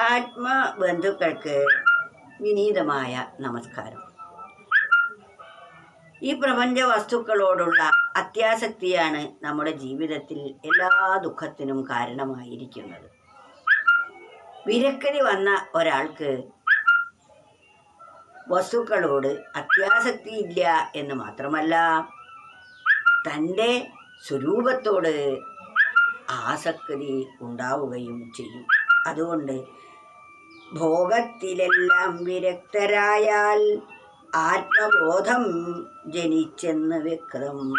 ആത്മബന്ധുക്കൾക്ക് വിനീതമായ നമസ്കാരം. ഈ പ്രപഞ്ച വസ്തുക്കളോടുള്ള അത്യാസക്തിയാണ് നമ്മുടെ ജീവിതത്തിൽ എല്ലാ ദുഃഖത്തിനും കാരണമായിരിക്കുന്നത്. വിരക്കരി വന്ന ഒരാൾക്ക് വസ്തുക്കളോട് അത്യാസക്തി ഇല്ല എന്ന് മാത്രമല്ല തന്റെ സ്വരൂപത്തോട് ആസക്തി ഉണ്ടാവുകയും ചെയ്യും. അതുകൊണ്ട് ഭോഗത്തിലെല്ലാം വിരക്തരായാൽ ആത്മബോധം ജനിച്ചെന്ന് വ്യക്തം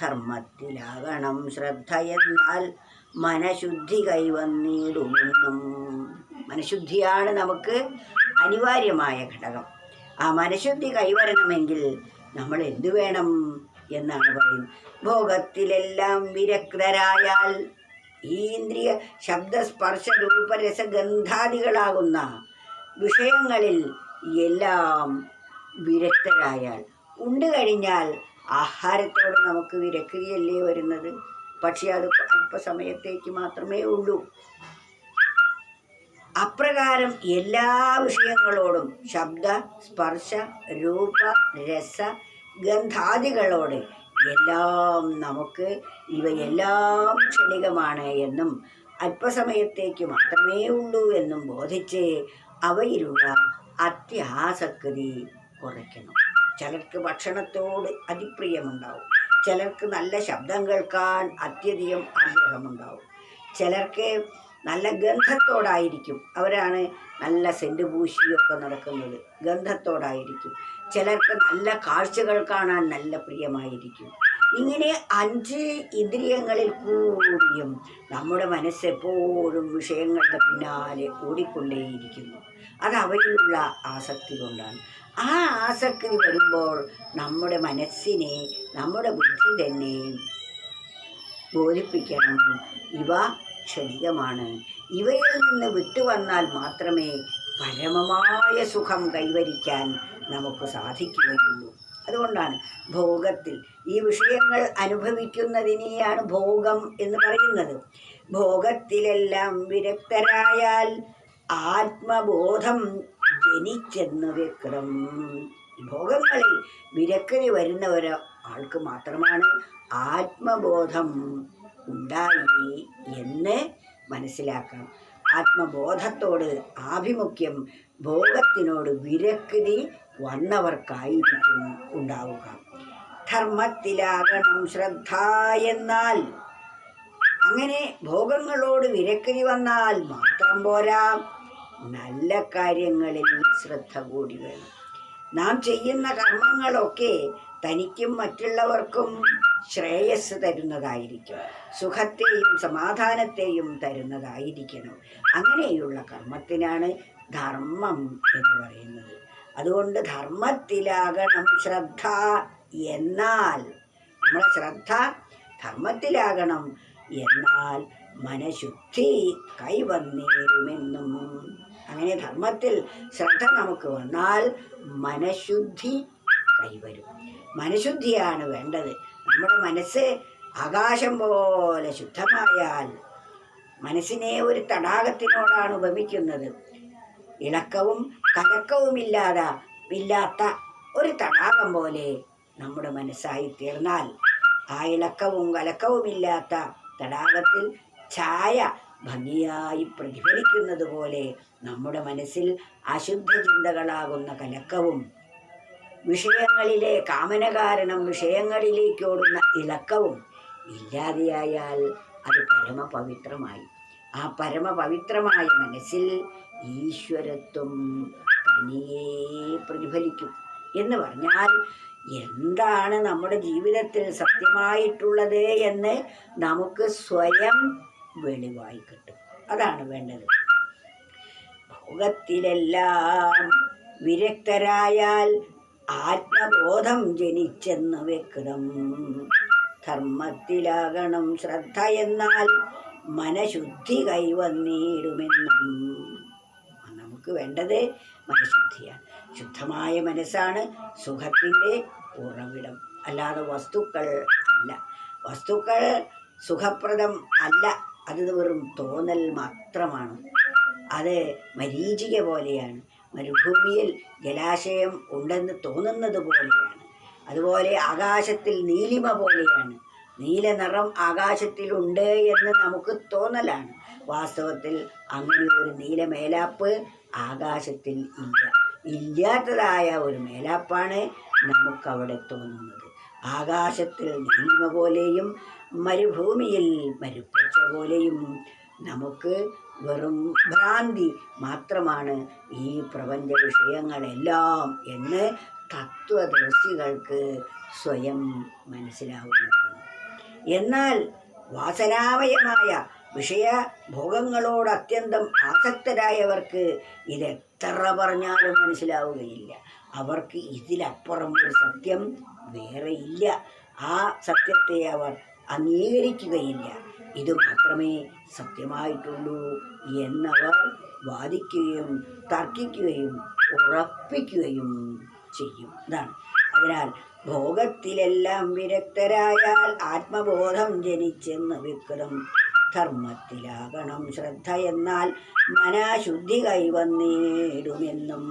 ധർമ്മത്തിലാകണം ശ്രദ്ധ എന്നാൽ മനഃശുദ്ധി കൈവന്നിടുമെന്നും. മനഃശുദ്ധിയാണ് നമുക്ക് അനിവാര്യമായ ഘടകം. ആ മനഃശുദ്ധി കൈവരണമെങ്കിൽ നമ്മൾ എന്തു വേണം എന്നാണ് പറയുന്നത്. ഭോഗത്തിലെല്ലാം വിരക്തരായാൽ ഈ ഇന്ദ്രിയ ശബ്ദസ്പർശ രൂപരസഗന്ധാദികളാകുന്ന വിഷയങ്ങളിൽ എല്ലാം വിരക്തരായാൽ ഉണ്ട് കഴിഞ്ഞാൽ ആഹാരത്തോട് നമുക്ക് വിരക്കുകയല്ലേ വരുന്നത്? പക്ഷേ അത് അല്പസമയത്തേക്ക് മാത്രമേ ഉള്ളൂ. അപ്രകാരം എല്ലാ വിഷയങ്ങളോടും ശബ്ദ സ്പർശ രൂപ രസ ഗന്ധാദികളോട് എല്ലാം നമുക്ക് ഇവയെല്ലാം ക്ഷണികമാണ് എന്നും അല്പസമയത്തേക്ക് മാത്രമേ ഉള്ളൂ എന്നും ബോധിച്ച് അവയിലുള്ള അത്യാസക്തി കുറയ്ക്കണം. ചിലർക്ക് ഭക്ഷണത്തോട് അതിപ്രിയമുണ്ടാവും. ചിലർക്ക് നല്ല ശബ്ദം കേൾക്കാൻ അത്യധികം ആഗ്രഹമുണ്ടാവും. ചിലർക്ക് നല്ല ഗന്ധത്തോടായിരിക്കും. അവരാണ് നല്ല സെന്റ് പൂശിയൊക്കെ നടക്കുന്നത്. ഗന്ധത്തോടായിരിക്കും. ചിലർക്ക് നല്ല കാഴ്ചകൾ കാണാൻ നല്ല പ്രിയമായിരിക്കും. ഇങ്ങനെ അഞ്ച് ഇന്ദ്രിയങ്ങളിൽ കൂടിയും നമ്മുടെ മനസ്സെപ്പോഴും വിഷയങ്ങളുടെ പിന്നാലെ ഓടിക്കൊണ്ടേയിരിക്കുന്നു. അത് അവയിലുള്ള ആസക്തി കൊണ്ടാണ്. ആ ആസക്തി വരുമ്പോൾ നമ്മുടെ മനസ്സിനെ നമ്മുടെ ബുദ്ധി തന്നെ ബോധിപ്പിക്കണം. ഇവ ക്ഷണികമാണ്. ഇവയിൽ നിന്ന് വിട്ടുവന്നാൽ മാത്രമേ പരമമായ സുഖം കൈവരിക്കാൻ നമുക്ക് സാധിക്കുകയുള്ളൂ. അതുകൊണ്ടാണ് ഭോഗത്തിൽ ഈ വിഷയങ്ങൾ അനുഭവിക്കുന്നതിനെയാണ് ഭോഗം എന്ന് പറയുന്നത്. ഭോഗത്തിലെല്ലാം വിരക്തരായാൽ ആത്മബോധം ജനിച്ചെന്ന് വ്യക്തം ഭോഗങ്ങളിൽ വിരക്കരി വരുന്ന ഒരാൾക്ക് മാത്രമാണ് ആത്മബോധം ഉണ്ടായി എന്ന് മനസ്സിലാക്കാം. ആത്മബോധത്തോട് ആഭിമുഖ്യം ഭോഗത്തിനോട് വിരക്തി വന്നവർക്കായിരിക്കും ഉണ്ടാവുക. ധർമ്മത്തിലാകണം ശ്രദ്ധ എന്നാൽ അങ്ങനെ ഭോഗങ്ങളോട് വിരക്തി വന്നാൽ മാത്രം പോരാ. നല്ല കാര്യങ്ങളിൽ ശ്രദ്ധ കൂടി വേണം. നാം ചെയ്യുന്ന കർമ്മങ്ങളൊക്കെ തനിക്കും മറ്റുള്ളവർക്കും ശ്രേയസ് തരുന്നതായിരിക്കും സുഖത്തെയും സമാധാനത്തെയും തരുന്നതായിരിക്കണം. അങ്ങനെയുള്ള കർമ്മത്തിനാണ് ധർമ്മം എന്ന് പറയുന്നത്. അതുകൊണ്ട് ധർമ്മത്തിലാകണം ശ്രദ്ധ എന്നാൽ നമ്മളെ ശ്രദ്ധ ധർമ്മത്തിലാകണം എന്നാൽ മനഃശുദ്ധി കൈവന്നേരുമെന്നും. അങ്ങനെ ധർമ്മത്തിൽ ശ്രദ്ധ നമുക്ക് വന്നാൽ മനഃശുദ്ധി കൈവരും മനഃശുദ്ധിയാണ് വേണ്ടത്. നമ്മുടെ മനസ്സ് ആകാശം പോലെ ശുദ്ധമായാൽ മനസ്സിനെ ഒരു തടാകത്തിനോടാണ് ഉപമിക്കുന്നത്. ഇളക്കവും കലക്കവുമില്ലാതെ ഇല്ലാത്ത ഒരു തടാകം പോലെ നമ്മുടെ മനസ്സായി തീർന്നാൽ ആ ഇളക്കവും കലക്കവുമില്ലാത്ത തടാകത്തിൽ ഛായ ഭംഗിയായി പ്രതിഫലിക്കുന്നത് പോലെ നമ്മുടെ മനസ്സിൽ അശുദ്ധ ചിന്തകളാകുന്ന കലക്കവും വിഷയങ്ങളിലെ കാമന കാരണം വിഷയങ്ങളിലേക്കോടുന്ന ഇളക്കവും ഇല്ലാതെയായാൽ അത് പരമപവിത്രമായി. ആ പരമപവിത്രമായ മനസ്സിൽ ഈശ്വരത്വം തനിയേ പ്രതിഫലിക്കും എന്ന് പറഞ്ഞാൽ എന്താണ് നമ്മുടെ ജീവിതത്തിൽ സത്യമായിട്ടുള്ളത് എന്ന് നമുക്ക് സ്വയം വെളിവായി കിട്ടും. അതാണ് വേണ്ടത്. ഭോഗത്തിലെല്ലാം വിരക്തരായാൽ ആത്മബോധം ജനിച്ചെന്ന് വെക്കണം ധർമ്മത്തിലാകണം ശ്രദ്ധ എന്നാൽ മനഃശുദ്ധി കൈവന്നിടുമെന്നും. നമുക്ക് വേണ്ടത് മനഃശുദ്ധിയാണ്. ശുദ്ധമായ മനസ്സാണ് സുഖത്തിന്റെ ഉറവിടം. അല്ലാതെ വസ്തുക്കൾ അല്ല. വസ്തുക്കൾ സുഖപ്രദം അല്ല. അത് വെറും തോന്നൽ മാത്രമാണ്. അത് മരീചിക പോലെയാണ്. മരുഭൂമിയിൽ ജലാശയം ഉണ്ടെന്ന് തോന്നുന്നത് പോലെയാണ്. അതുപോലെ ആകാശത്തിൽ നീലിമ പോലെയാണ്. നീല നിറം ആകാശത്തിലുണ്ട് എന്ന് നമുക്ക് തോന്നലാണ്. വാസ്തവത്തിൽ അങ്ങനെ ഒരു നീല മേലാപ്പ് ആകാശത്തിൽ ഇല്ല. ഇല്ലാത്തതായ ഒരു മേലാപ്പാണ് നമുക്കവിടെ തോന്നുന്നത്. ആകാശത്തിൽ നീലിമ പോലെയും മരുഭൂമിയിൽ മരുപ്പച്ച പോലെയും നമുക്ക് വെറും ഭ്രാന്തി മാത്രമാണ് ഈ പ്രപഞ്ച വിഷയങ്ങളെല്ലാം എന്ന് തത്വദർശികൾക്ക് സ്വയം മനസ്സിലാവുന്നതാണ്. എന്നാൽ വാസനാമയമായ വിഷയഭോഗങ്ങളോട് അത്യന്തം ആസക്തരായവർക്ക് ഇതെത്ര പറഞ്ഞാലും മനസ്സിലാവുകയില്ല. അവർക്ക് ഇതിലപ്പുറം ഒരു സത്യം വേറെ ഇല്ല ആ സത്യത്തെ അവർ അംഗീകരിക്കുകയില്ല. ഇത് മാത്രമേ സത്യമായിട്ടുള്ളൂ എന്നവർ വാദിക്കുകയും തർക്കിക്കുകയും ഉറപ്പിക്കുകയും ചെയ്യും. ഇതാണ്. അതിനാൽ ഭോഗത്തിലെല്ലാം വിരക്തരായാൽ ആത്മബോധം ജനിച്ചെന്ന് വിക്രം ധർമ്മത്തിലാകണം ശ്രദ്ധ എന്നാൽ മനഃശുദ്ധി കൈവന്നേടുമെന്നും.